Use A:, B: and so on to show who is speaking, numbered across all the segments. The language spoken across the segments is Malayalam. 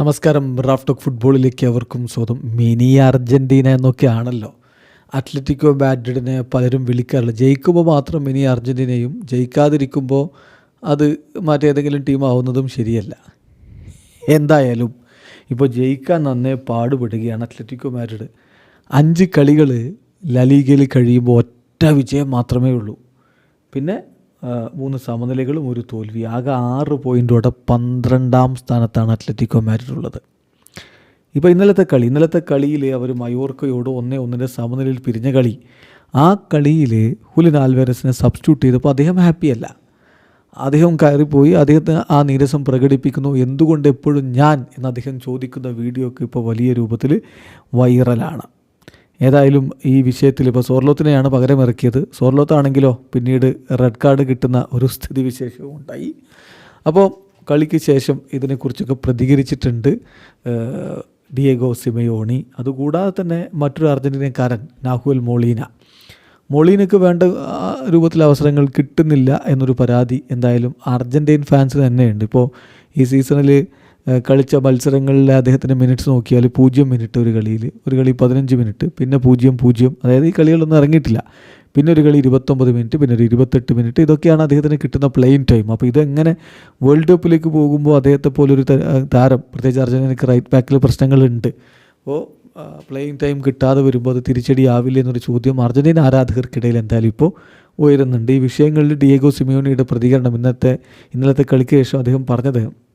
A: നമസ്കാരം. റാഫ് റാഫ്റ്റോക്ക് ഫുട്ബോളിലേക്ക് അവർക്കും സ്വന്തം മിനി അർജന്റീന എന്നൊക്കെയാണല്ലോ. അത്ലറ്റിക്കോ ബാഡ്രിഡിനെ പലരും വിളിക്കാറില്ല ജയിക്കുമ്പോൾ മാത്രം മിനി അർജന്റീനയും ജയിക്കാതിരിക്കുമ്പോൾ അത് മറ്റേതെങ്കിലും ടീം ആവുന്നതും ശരിയല്ല. എന്തായാലും ഇപ്പോൾ ജയിക്കാൻ നന്നേ പാടുപെടുകയാണ് അത്ലറ്റിക്കോ മാഡ്രിഡ്. അഞ്ച് കളികൾ ലലീഗയിൽ കഴിയുമ്പോൾ ഒറ്റ വിജയം മാത്രമേ ഉള്ളൂ. പിന്നെ മൂന്ന് സമനിലകളും ഒരു തോൽവി. ആകെ ആറ് പോയിന്റോടെ പന്ത്രണ്ടാം സ്ഥാനത്താണ് അത്ലറ്റിക്കോ മാഡ്രിഡ് ഉള്ളത്. ഇപ്പോൾ ഇന്നലത്തെ കളി ഇന്നലത്തെ കളിയിൽ അവർ മയോർക്കയോട് ഒന്നേ ഒന്നിന്റെ സമനിലയിൽ പിരിഞ്ഞ കളി. ആ കളിയിൽ ഹുലിൻ ആൽവേരസിനെ സബ്സ്റ്റിറ്റ്യൂട്ട് ചെയ്തപ്പോൾ അദ്ദേഹം ഹാപ്പിയല്ല അദ്ദേഹം കയറിപ്പോയി അദ്ദേഹത്തിന് ആ നീരസം പ്രകടിപ്പിക്കുന്നു. എന്തുകൊണ്ട് എപ്പോഴും ഞാൻ എന്ന് അദ്ദേഹം ചോദിക്കുന്ന വീഡിയോ ഒക്കെ ഇപ്പോൾ വലിയ രൂപത്തിൽ വൈറലാണ് ഏതായാലും ഈ വിഷയത്തിൽ ഇപ്പോൾ സോർലോത്തിനെയാണ് പകരമിറക്കിയത്. സോർലോത്ത് സോർലോത്താണെങ്കിലോ പിന്നീട് റെഡ് കാർഡ് കിട്ടുന്ന ഒരു സ്ഥിതിവിശേഷവും ഉണ്ടായി. അപ്പോൾ കളിക്ക് ശേഷം ഇതിനെക്കുറിച്ചൊക്കെ പ്രതികരിച്ചിട്ടുണ്ട് ഡിയേഗോ സിമയോണി. അതുകൂടാതെ തന്നെ മറ്റൊരു അർജന്റീനക്കാരൻ നാഹുൽ മോളീന. മോളീനക്ക് വേണ്ട രൂപത്തിൽ അവസരങ്ങൾ കിട്ടുന്നില്ല എന്നൊരു പരാതി എന്തായാലും അർജന്റീൻ ഫാൻസ് തന്നെയുണ്ട്. ഇപ്പോൾ ഈ സീസണിൽ കളിച്ച മത്സരങ്ങളിൽ അദ്ദേഹത്തിന്റെ മിനിറ്റ്സ് നോക്കിയാൽ പൂജ്യം മിനിറ്റ് ഒരു കളിയിൽ ഒരു കളി പതിനഞ്ച് മിനിറ്റ് പിന്നെ പൂജ്യം പൂജ്യം. അതായത് ഈ കളികളൊന്നും ഇറങ്ങിയിട്ടില്ല. പിന്നെ ഒരു കളി ഇരുപത്തൊമ്പത് മിനിറ്റ് പിന്നെ ഒരു ഇരുപത്തെട്ട് മിനിറ്റ് ഇതൊക്കെയാണ് അദ്ദേഹത്തിന് കിട്ടുന്ന പ്ലെയിൻ ടൈം അപ്പോൾ ഇതെങ്ങനെ വേൾഡ് കപ്പിലേക്ക് പോകുമ്പോൾ അദ്ദേഹത്തെ പോലൊരു താരം പ്രത്യേകിച്ച് അർജന്റീനക്ക് റൈറ്റ് ബാക്കിൽ പ്രശ്നങ്ങളുണ്ട്. അപ്പോൾ പ്ലേയിങ് ടൈം കിട്ടാതെ വരുമ്പോൾ അത് തിരിച്ചടിയാവില്ല എന്നൊരു ചോദ്യം അർജന്റീന ആരാധകർക്കിടയിൽ എന്തായാലും ഇപ്പോൾ ഉയരുന്നുണ്ട്. ഈ വിഷയങ്ങളിൽ ഡിയേഗോ സിമിയോണിയുടെ പ്രതികരണം ഇന്നത്തെ ഇന്നലത്തെ കളിക്ക് ശേഷം അദ്ദേഹം പറഞ്ഞത്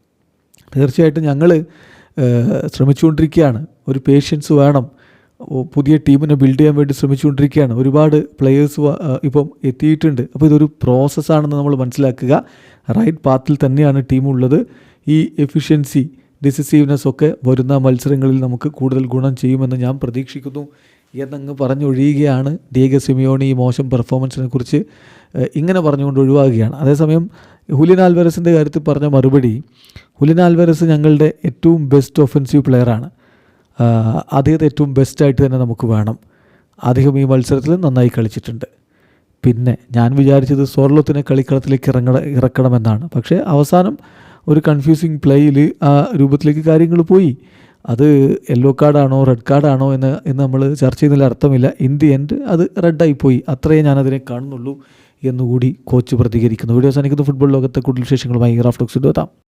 A: തീർച്ചയായിട്ടും ഞങ്ങൾ ശ്രമിച്ചുകൊണ്ടിരിക്കുകയാണ്. ഒരു പേഷ്യൻസ് വേണം. പുതിയ ടീമിനെ ബിൽഡ് ചെയ്യാൻ വേണ്ടി ശ്രമിച്ചുകൊണ്ടിരിക്കുകയാണ്. ഒരുപാട് പ്ലെയേഴ്സ് ഇപ്പം എത്തിയിട്ടുണ്ട്. അപ്പോൾ ഇതൊരു പ്രോസസ്സാണെന്ന് നമ്മൾ മനസ്സിലാക്കുക. റൈറ്റ് പാത്തിൽ തന്നെയാണ് ടീമുള്ളത് ഈ എഫിഷ്യൻസി ഡിസിസീവ്നെസ് ഒക്കെ വരുന്ന മത്സരങ്ങളിൽ നമുക്ക് കൂടുതൽ ഗുണം ചെയ്യുമെന്ന് ഞാൻ പ്രതീക്ഷിക്കുന്നു എന്നങ്ങ് പറഞ്ഞൊഴിയുകയാണ് ഡിയേഗ സിമിയോണി ഈ മോശം പെർഫോമൻസിനെ കുറിച്ച് ഇങ്ങനെ പറഞ്ഞുകൊണ്ട് ഒഴിവാകുകയാണ്. അതേസമയം ഹുലിൻ ആൽവരസിന്റെ കാര്യത്തിൽ പറഞ്ഞ മറുപടി ഹുലിൻ ആൽവരസ് ഞങ്ങളുടെ ഏറ്റവും ബെസ്റ്റ് ഒഫൻസീവ് പ്ലെയറാണ് അദ്ദേഹത്തെ ഏറ്റവും ബെസ്റ്റായിട്ട് തന്നെ നമുക്ക് വേണം. അദ്ദേഹം ഈ മത്സരത്തിൽ നന്നായി കളിച്ചിട്ടുണ്ട്. പിന്നെ ഞാൻ വിചാരിച്ചത് സോർലോത്തിനെ കളിക്കളത്തിലേക്ക് ഇറങ്ങണ ഇറക്കണമെന്നാണ്. പക്ഷേ അവസാനം ഒരു കൺഫ്യൂസിങ് പ്ലേയിൽ ആ രൂപത്തിലേക്ക് കാര്യങ്ങൾ പോയി. അത് യെല്ലോ കാർഡാണോ റെഡ് കാർഡാണോ എന്ന് എന്ന് നമ്മൾ ചർച്ച ചെയ്യുന്നതിൽ അർത്ഥമില്ല. ഇൻ ദി എൻഡ് അത് റെഡായി പോയി. അത്രയേ ഞാനതിനെ കാണുന്നുള്ളൂ. എന്നുകൂടി കോച്ച് പ്രതികരിക്കുന്നു. വീഡിയോ അവസാനിക്കുന്ന. ഫുട്ബോൾ ലോകത്തെ കൂടുതൽ വിശേഷങ്ങളുമായി റാഫ്റ്റോക്സിന്റെ എത്താം.